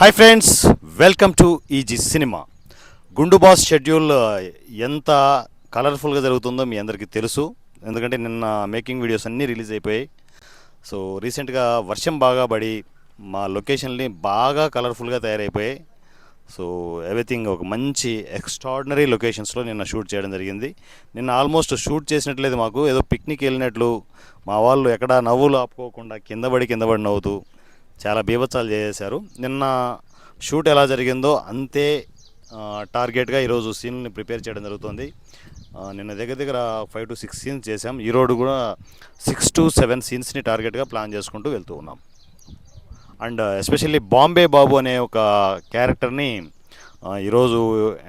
Hi friends welcome to easy cinema Gundu boss schedule ఎంత కలర్ఫుల్గా జరుగుతుందో మీ అందరికీ తెలుసు. ఎందుకంటే నిన్న మేకింగ్ వీడియోస్ అన్నీ రిలీజ్ అయిపోయాయి. సో రీసెంట్గా వర్షం బాగా పడి మా లొకేషన్ని బాగా కలర్ఫుల్గా తయారైపోయాయి. సో ఎవ్రీథింగ్ ఒక మంచి ఎక్స్ట్రాడినరీ లొకేషన్స్లో నిన్న షూట్ చేయడం జరిగింది. నిన్న ఆల్మోస్ట్ షూట్ చేసినట్లేదు మాకు. ఏదో పిక్నిక్ వెళ్ళినట్లు మా వాళ్ళు ఎక్కడ నవ్వులు ఆపుకోకుండా కింద పడి కింద పడి నవ్వుతూ చాలా బీభత్సాలు చేశారు. నిన్న షూట్ ఎలా జరిగిందో అంతే టార్గెట్గా ఈరోజు సీన్ని ప్రిపేర్ చేయడం జరుగుతుంది. నిన్న దగ్గర దగ్గర ఫైవ్ టు సిక్స్ సీన్స్ చేసాం ఈ కూడా సిక్స్ టు సెవెన్ సీన్స్ని టార్గెట్గా ప్లాన్ చేసుకుంటూ వెళ్తూ ఉన్నాం. అండ్ ఎస్పెషల్లీ బాంబే బాబు అనే ఒక క్యారెక్టర్ని ఈరోజు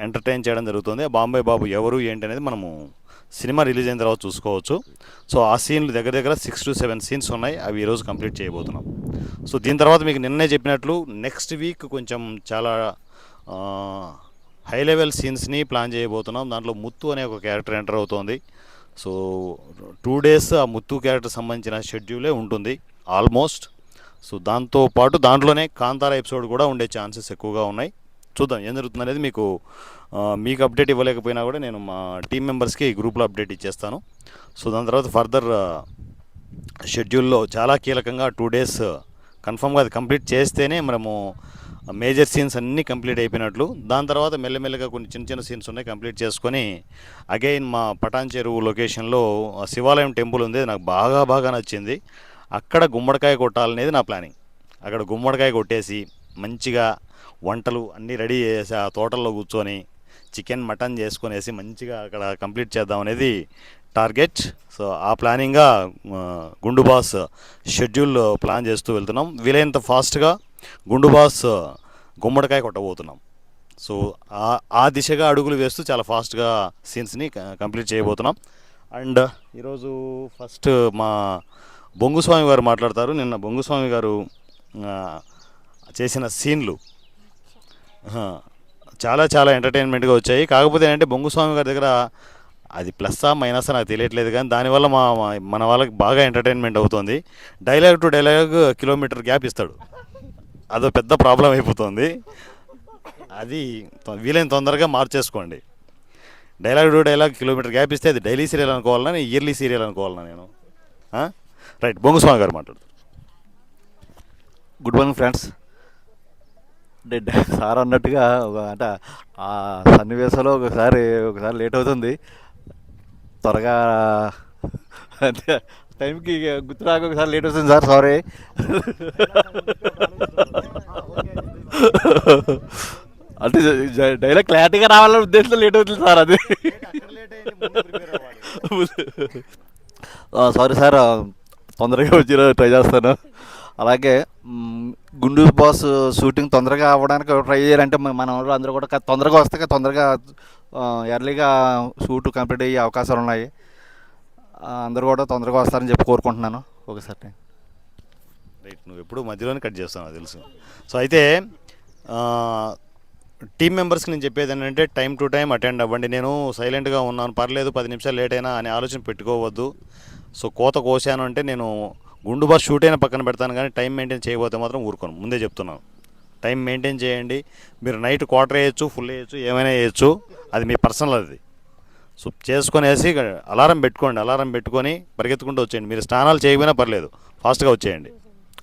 ఎంటర్టైన్ చేయడం జరుగుతుంది. ఆ బాంబే బాబు ఎవరు ఏంటి అనేది మనము సినిమా రిలీజ్ అయిన తర్వాత చూసుకోవచ్చు. సో ఆ సీన్లు దగ్గర దగ్గర సిక్స్ టు సెవెన్ సీన్స్ ఉన్నాయి. అవి ఈరోజు కంప్లీట్ చేయబోతున్నాం. సో దీని తర్వాత మీకు నిన్నే చెప్పినట్లు నెక్స్ట్ వీక్ కొంచెం చాలా హై లెవెల్ సీన్స్ని ప్లాన్ చేయబోతున్నాం. దాంట్లో ముత్తు అనే ఒక క్యారెక్టర్ ఎంటర్ అవుతోంది. సో టూ డేస్ ఆ ముత్తు క్యారెక్టర్ సంబంధించిన షెడ్యూలే ఉంటుంది. ఆల్మోస్ట్ సో దాంతో పాటు దాంట్లోనే కాంతార ఎపిసోడ్ కూడా ఉండే ఛాన్సెస్ ఎక్కువగా ఉన్నాయి. చూద్దాం. ఏం జరుగుతుంది అనేది మీకు మీకు అప్డేట్ ఇవ్వలేకపోయినా కూడా నేను మా టీం మెంబర్స్కి ఈ గ్రూప్లో అప్డేట్ ఇచ్చేస్తాను. సో దాని తర్వాత ఫర్దర్ షెడ్యూల్లో చాలా కీలకంగా టూ డేస్ కన్ఫామ్గా అది కంప్లీట్ చేస్తేనే మనము మేజర్ సీన్స్ అన్నీ కంప్లీట్ అయిపోయినట్లు. దాని తర్వాత మెల్లమెల్లగా కొన్ని చిన్న చిన్న సీన్స్ ఉన్నాయి కంప్లీట్ చేసుకొని అగైన్ మా పటాన్ చెరువు లొకేషన్లో శివాలయం టెంపుల్ ఉంది. నాకు బాగా బాగా నచ్చింది. అక్కడ గుమ్మడికాయ కొట్టాలనేది నా ప్లానింగ్. అక్కడ గుమ్మడికాయ కొట్టేసి మంచిగా వంటలు అన్నీ రెడీ చేసి ఆ తోటల్లో కూర్చొని చికెన్ మటన్ చేసుకునేసి మంచిగా అక్కడ కంప్లీట్ చేద్దాం అనేది టార్గెట్. సో ఆ ప్లానింగ్గా గుండు బాస్ షెడ్యూల్ ప్లాన్ చేస్తూ వెళ్తున్నాం. వీలైనంత ఫాస్ట్గా గుండు బాస్ గుమ్మడికాయ కొట్టబోతున్నాం. సో ఆ ఆ దిశగా అడుగులు వేస్తూ చాలా ఫాస్ట్గా సీన్స్ని కంప్లీట్ చేయబోతున్నాం. అండ్ ఈరోజు ఫస్ట్ మా బొంగుస్వామి గారు మాట్లాడతారు. నిన్న బొంగుస్వామి గారు చేసిన సీన్లు చాలా చాలా ఎంటర్టైన్మెంట్గా వచ్చాయి. కాకపోతే ఏంటంటే బొంగుస్వామి గారి దగ్గర అది ప్లస్సా మైనస్ నాకు తెలియట్లేదు కానీ దానివల్ల మా మన వాళ్ళకి బాగా ఎంటర్టైన్మెంట్ అవుతుంది. Dialogue to dialogue kilometre gap ఇస్తాడు. అదో పెద్ద ప్రాబ్లం అయిపోతుంది. అది వీలైన తొందరగా మార్చేసుకోండి. Dialogue to dialogue kilometre gap ఇస్తే అది డైలీ సీరియల్ అనుకోవాలన్నా నేను ఇయర్లీ సీరియల్ అనుకోవాలన్నా నేను? రైట్ బొంగుస్వామి గారు మాట్లాడు గుడ్ మార్నింగ్ ఫ్రెండ్స్. అంటే సార్ అన్నట్టుగా ఒక అంటే ఆ సన్నివేశంలో ఒకసారి ఒకసారి లేట్ అవుతుంది. త్వరగా అంటే టైంకి గుర్తురాక ఒకసారి లేట్ అవుతుంది సార్ సారీ. అంటే డైలాగ్ క్లారిటీగా రావాలనే ఉద్దేశంతో లేట్ అవుతుంది సార్ అది. సారీ సార్ తొందరగా వచ్చి ట్రై చేస్తాను. అలాగే గుండు బాస్ షూటింగ్ తొందరగా అవ్వడానికి ట్రై చేయాలంటే మన వాళ్ళు అందరూ కూడా తొందరగా వస్తే తొందరగా ఎర్లీగా షూట్ కంప్లీట్ అయ్యే అవకాశాలు ఉన్నాయి. అందరూ కూడా తొందరగా వస్తారని చెప్పి కోరుకుంటున్నాను. ఒకసారి రైట్ నువ్వు ఎప్పుడు మధ్యలోనే కట్ చేస్తావు నాకు తెలుసు. సో అయితే టీం మెంబర్స్కి నేను చెప్పేది ఏంటంటే టైం టు టైం అటెండ్ అవ్వండి. నేను సైలెంట్గా ఉన్నాను. పర్లేదు పది నిమిషాలు లేట్ అయినా అనే ఆలోచన పెట్టుకోవద్దు. సో కోత కోసాను అంటే నేను గుండు బాస్ షూట్ అయినా పక్కన పెడతాను కానీ టైం మెయింటైన్ చేయకపోతే మాత్రం ఊరుకోను. ముందే చెప్తున్నాను టైం మెయింటైన్ చేయండి. మీరు నైట్ క్వార్టర్ వేయచ్చు ఫుల్ వేయచ్చు ఏమైనా వేయచ్చు. అది మీ పర్సనల్ అది. సో చేసుకొనేసి అలారం పెట్టుకోండి. అలారం పెట్టుకొని పరిగెత్తుకుంటూ వచ్చేయండి. మీరు స్నానాలు చేయకపోయినా పర్లేదు. ఫాస్ట్గా వచ్చేయండి.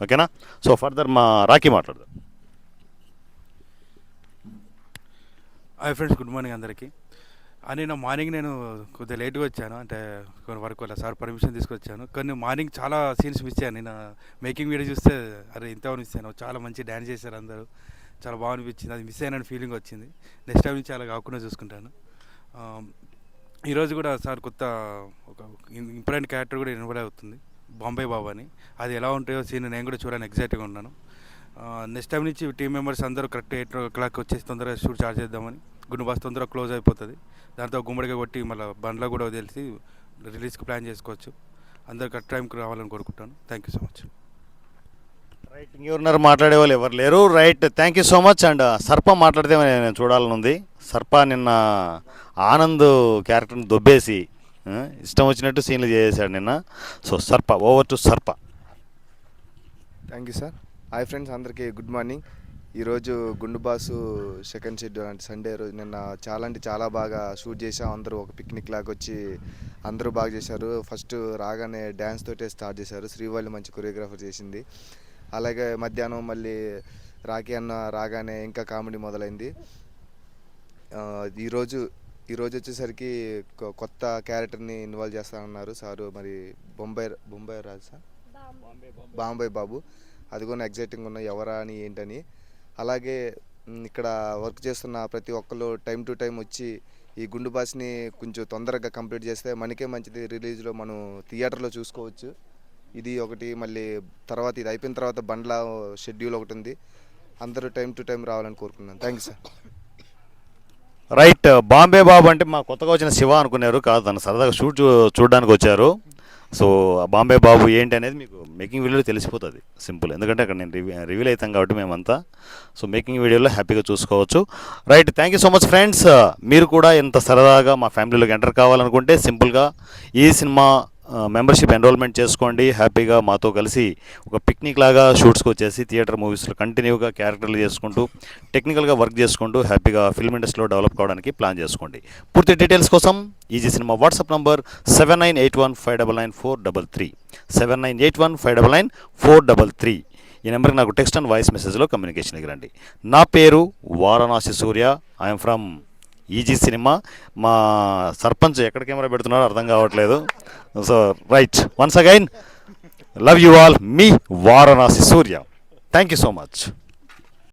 ఓకేనా? సో ఫర్దర్ మా రాఖీ మాట్లాడదాం. హాయ్ ఫ్రెండ్స్ గుడ్ మార్నింగ్ అందరికీ. నేను మార్నింగ్ నేను కొద్దిగా లేట్గా వచ్చాను. అంటే కొన్ని వర్క్ వల్ల సార్ పర్మిషన్ తీసుకొచ్చాను. కానీ మార్నింగ్ చాలా సీన్స్ మిస్ అయ్యాను. నేను మేకింగ్ వీడియో చూస్తే అరే ఇంత అనిపిస్తాను చాలా మంచి డ్యాన్స్ చేశారు అందరూ. చాలా బాగా అనిపించింది అది మిస్ అయిన ఫీలింగ్ వచ్చింది. నెక్స్ట్ టైం నుంచి అలా కాకుండా చూసుకుంటాను. ఈరోజు కూడా సార్ కొత్త ఒక ఇంపార్టెంట్ క్యారెక్టర్ కూడా ఇన్వాల్వ్ అవుతుంది. బాంబే బాబు అని. అది ఎలా ఉంటాయో సీన్ నేను కూడా చూడాలని ఎగ్జైట్గా ఉన్నాను. నెక్స్ట్ టైం నుంచి టీం మెంబర్స్ అందరూ కరెక్ట్ ఎయిట్ ఓ క్లాక్ వచ్చేసి తొందరగా షూట్ స్టార్ట్ చేద్దామని. గుండు బాస్ తొందరగా క్లోజ్ అయిపోతుంది. దాంతో గుమ్మడిగా కొట్టి మళ్ళీ బండ్లో కూడా వదిలేసి రిలీజ్కి ప్లాన్ చేసుకోవచ్చు. అందరు కరెక్ట్ టైంకి రావాలని కోరుకుంటాను. Thank you so much right ఇంకెవరున్నారు? మాట్లాడే వాళ్ళు ఎవరు లేరు. Right thank you so much and Sarpa మాట్లాడితే నేను చూడాలని ఉంది సర్ప నిన్న ఆనంద్ క్యారెక్టర్ని దొబ్బేసి ఇష్టం వచ్చినట్టు సీన్లు చేసేసాడు నిన్న. So Sarpa over to Sarpa. Thank you sir hi friends అందరికీ గుడ్ మార్నింగ్. ఈరోజు గుండు బాసు సెకండ్ షెడ్యూల్ అంటే సండే రోజు నిన్న చాలా అంటే చాలా బాగా షూట్ చేసాం అందరూ ఒక పిక్నిక్ లాగా వచ్చి అందరూ బాగా చేశారు. ఫస్ట్ రాగానే డ్యాన్స్ తోటే స్టార్ట్ చేశారు. శ్రీవల్లి మంచి కొరియోగ్రాఫర్ చేసింది. అలాగే మధ్యాహ్నం మళ్ళీ రాఖీ అన్న రాగానే ఇంకా కామెడీ మొదలైంది. ఈరోజు ఈరోజు వచ్చేసరికి కొత్త క్యారెక్టర్ని ఇన్వాల్వ్ చేస్తానన్నారు సారు. మరి బొంబాయి బొంబాయి రాజు సార్? బాంబే బాబు. అది కూడా ఎగ్జైటింగ్ ఉన్నాయి ఎవరా అని ఏంటని. అలాగే ఇక్కడ వర్క్ చేస్తున్న ప్రతి ఒక్కరు టైం టు టైం వచ్చి ఈ గుండు బాస్ని కొంచెం తొందరగా కంప్లీట్ చేస్తే మనకే మంచిది రిలీజ్లో మనం థియేటర్లో చూసుకోవచ్చు. ఇది ఒకటి మళ్ళీ తర్వాత ఇది అయిపోయిన తర్వాత బండ్ల షెడ్యూల్ ఒకటి ఉంది. అందరూ టైం టు టైం రావాలని కోరుకున్నాను thank you sir right Bombay Babu అంటే మా కొత్తగా వచ్చిన శివ అనుకున్నారు కాదు తను సరదాగా షూట్ చూడడానికి వచ్చారు. సో బాంబే బాబు ఏంటి అనేది మీకు మేకింగ్ వీడియోలో తెలిసిపోతుంది. సింపుల్. ఎందుకంటే అక్కడ నేను రివీ రివీల్ అవుతాం కాబట్టి మేమంతా. సో మేకింగ్ వీడియోలో హ్యాపీగా చూసుకోవచ్చు. Right thank you so much friends. మీరు కూడా ఇంత సరదాగా మా ఫ్యామిలీలోకి ఎంటర్ కావాలనుకుంటే సింపుల్గా ఈ సినిమా మెంబర్షిప్ ఎన్రోల్మెంట్ చేసుకోండి హ్యాపీగా మాతో కలిసి ఒక పిక్నిక్ లాగా షూట్స్కి వచ్చేసి థియేటర్ మూవీస్లో కంటిన్యూగా క్యారెక్టర్లు చేసుకుంటూ టెక్నికల్గా వర్క్ చేసుకుంటూ హ్యాపీగా ఫిల్మ్ ఇండస్ట్రీలో డెవలప్ కావడానికి ప్లాన్ చేసుకోండి. పూర్తి డీటెయిల్స్ కోసం easy cinema WhatsApp number seven nine eight one five double nine four double three seven nine eight one five double nine four double three. ఈ నెంబర్కి నాకు టెక్స్ట్ అండ్ వాయిస్ మెసేజ్లో కమ్యూనికేషన్కి రండి నా పేరు Varanasi Surya. I'm from easy cinema. మా సర్పంచ్ ఎక్కడ camera పెడుతున్నారో అర్థం కావట్లేదు. So right. Once again love you all. Me Varanasi Surya. Thank you so much.